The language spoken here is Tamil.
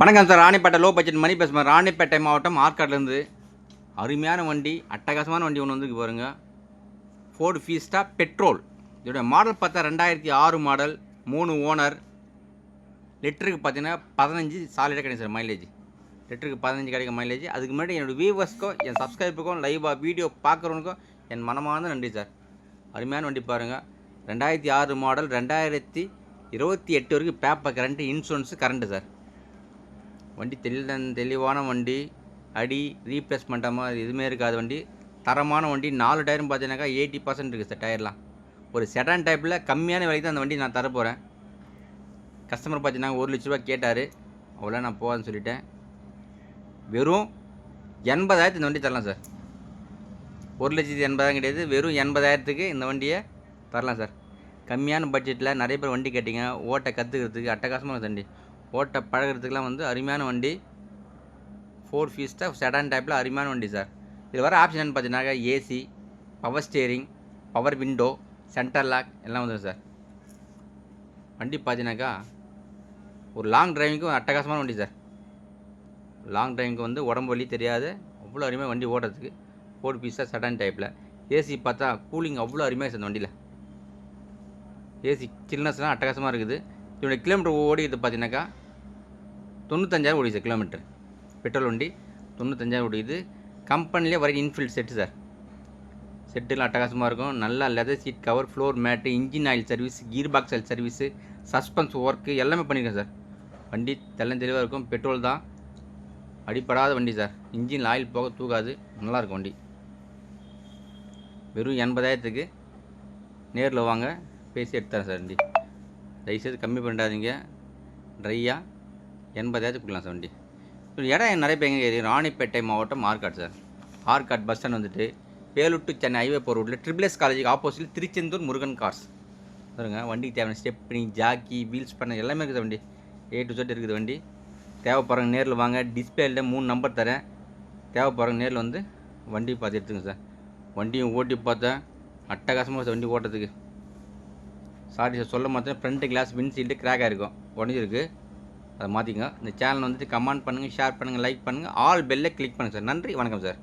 வணக்கம் sir Ranipet low budget Mani பேசுகிறேன் ராணிப்பேட்டை மாவட்டம் ஆற்காட்லேருந்து அருமையான வண்டி அட்டகாசமான வண்டி ஒன்று வந்து பாருங்கள் ஃபோர்டு ஃபீஸ்டா பெட்ரோல் இதோட மாடல் பார்த்தா ரெண்டாயிரத்தி ஆறு மாடல் மூணு ஓனர் லிட்டருக்கு பார்த்தீங்கன்னா பதினஞ்சு சாலிடாக கிடைக்கும் சார் மைலேஜ் லிட்டருக்கு பதினஞ்சு கிடைக்கும் மைலேஜ் அதுக்கு முன்னாடி என்னோடய வியூவர்ஸ்க்கும் என் சப்ஸ்கிரைபருக்கும் லைவாக வீடியோ பார்க்குறவனுக்கும் என் மனமார்ந்த நன்றி சார். அருமையான வண்டி பாருங்கள் ரெண்டாயிரத்தி ஆறு மாடல் ரெண்டாயிரத்தி இருபத்தி எட்டு வரைக்கும் paper current insurance current sir. வண்டி தெளி தெளிவான வண்டி அடி ரீப்ளேஸ்மெண்ட் மாதிரி எதுவுமே இருக்காது வண்டி. தரமான வண்டி நாலு டயரும் பார்த்தீங்கன்னாக்கா எயிட்டி பர்சன்ட் இருக்குது சார் டயர்லாம் ஒரு செடான் டைப்பில் கம்மியான விலைக்கு தான் அந்த வண்டி நான் தரப்போகிறேன் கஸ்டமர் பார்த்தீங்கன்னா ஒரு லட்ச ரூபா கேட்டார். அவ்வளோ நான் போகாதுன்னு சொல்லிட்டேன். வெறும் எண்பதாயிரத்து இந்த வண்டி தரலாம் சார் ஒரு லட்சத்தி எண்பதாயிரம் கிடையாது வெறும் எண்பதாயிரத்துக்கு இந்த வண்டியை தரலாம் சார் கம்மியான பட்ஜெட்டில் நிறைய பேர் வண்டி கேட்டிங்க ஓட்டை கற்றுக்கிறதுக்கு அட்டகாசமான வண்டி. ஓட்ட பழகிறதுக்கெலாம் வந்து அருமையான வண்டி. ஃபோர் ஃபீஸ்டாக செடான் டைப்பில் அருமையான வண்டி சார் இதில் வர ஆப்ஷன் என்னன்னு பார்த்தீங்கன்னாக்கா AC power steering power window centre lock எல்லாம் வந்துடும் சார் வண்டி பார்த்தீங்கன்னாக்கா ஒரு லாங் டிரைவிங்க்கும் அட்டகாசமான வண்டி சார் லாங் டிரைவிங்க்கு வந்து உடம்பு வலி தெரியாது. அவ்வளோ அருமையாக வண்டி ஓட்டுறதுக்கு. ஃபோர் பீஸாக சடன் டைப்பில் ஏசி பார்த்தா கூலிங் அவ்வளோ அருமையாக இருக்குது அந்த வண்டியில். ஏசி சில்னஸ்லாம் அட்டகாசமாக இருக்குது. இதோடைய கிலோமீட்டர் ஓடிக்கிறது பார்த்தீங்கன்னாக்கா தொண்ணூத்தஞ்சாயிரம் ஓடிது சார் கிலோமீட்டர் பெட்ரோல் வண்டி தொண்ணூத்தஞ்சாயிரம் ஓடிது. கம்பெனிலே வரைக்கும் இன்ஃபில்ட் செட்டு சார். செட்டுலாம் அட்டகாசமாக இருக்கும். நல்லா leather seat cover floor mat engine oil service gear box oil service suspension work எல்லாமே பண்ணியிருக்கேன் சார். வண்டி தெல்லம் தெளிவாக இருக்கும். பெட்ரோல் தான். அடிப்படாத வண்டி சார். இன்ஜின் ஆயில் போக தூக்காது. நல்லாயிருக்கும் வண்டி. வெறும் எண்பதாயிரத்துக்கு நேரில் வாங்க. பேசி எடுத்துறேன் சார் வண்டி. தயவுசெய்து கம்மி பண்ணிடாதீங்க. ட்ரையாக எண்பதாயிரத்துக்கு கொடுக்கலாம் சார் வண்டி. இப்போ இடம் நிறைய பேர் எங்கே இருக்குது ராணிப்பேட்டை மாவட்டம் Arcot sir. Arcot bus stand வந்துட்டு வேலூர் டு சென்னை ஹைவே போகிற ரோட்டில் ட்ரிபிள் எஸ் காலேஜுக்கு ஆப்போசிட்டில் திருச்செந்தூர் முருகன் கார்ஸ் பாருங்க வண்டிக்கு தேவையான ஸ்டெப்னி ஜாக்கி வீல்ஸ் பண்ண எல்லாமே இருக்குது வண்டி. ஏ டு செட் இருக்குது வண்டி. தேவைப்படுறவங்க நேரில் வாங்க டிஸ்பிளேயில் மூணு நம்பர் தரேன். தேவைப்படுறவங்க நேரில் வந்து வண்டி பார்த்து எடுத்துங்க சார். வண்டியும் ஓட்டி பார்த்தேன் அட்டகாசமாக வண்டி ஓட்டுறதுக்கு. சாரி சார் சொல்ல மாட்டேன். ஃப்ரண்ட்டு கிளாஸ் விண்ட்ஷீல்டு கிராக் ஆகிருக்கும் உடஞ்சிருக்கு. அதை மாற்றிக்கோங்க இந்த சேனல் வந்துட்டு கமெண்ட் பண்ணுங்கள் ஷேர் பண்ணுங்கள் லைக் பண்ணுங்கள் ஆல் பெல்லை கிளிக் பண்ணுங்கள் சார் நன்றி வணக்கம் சார்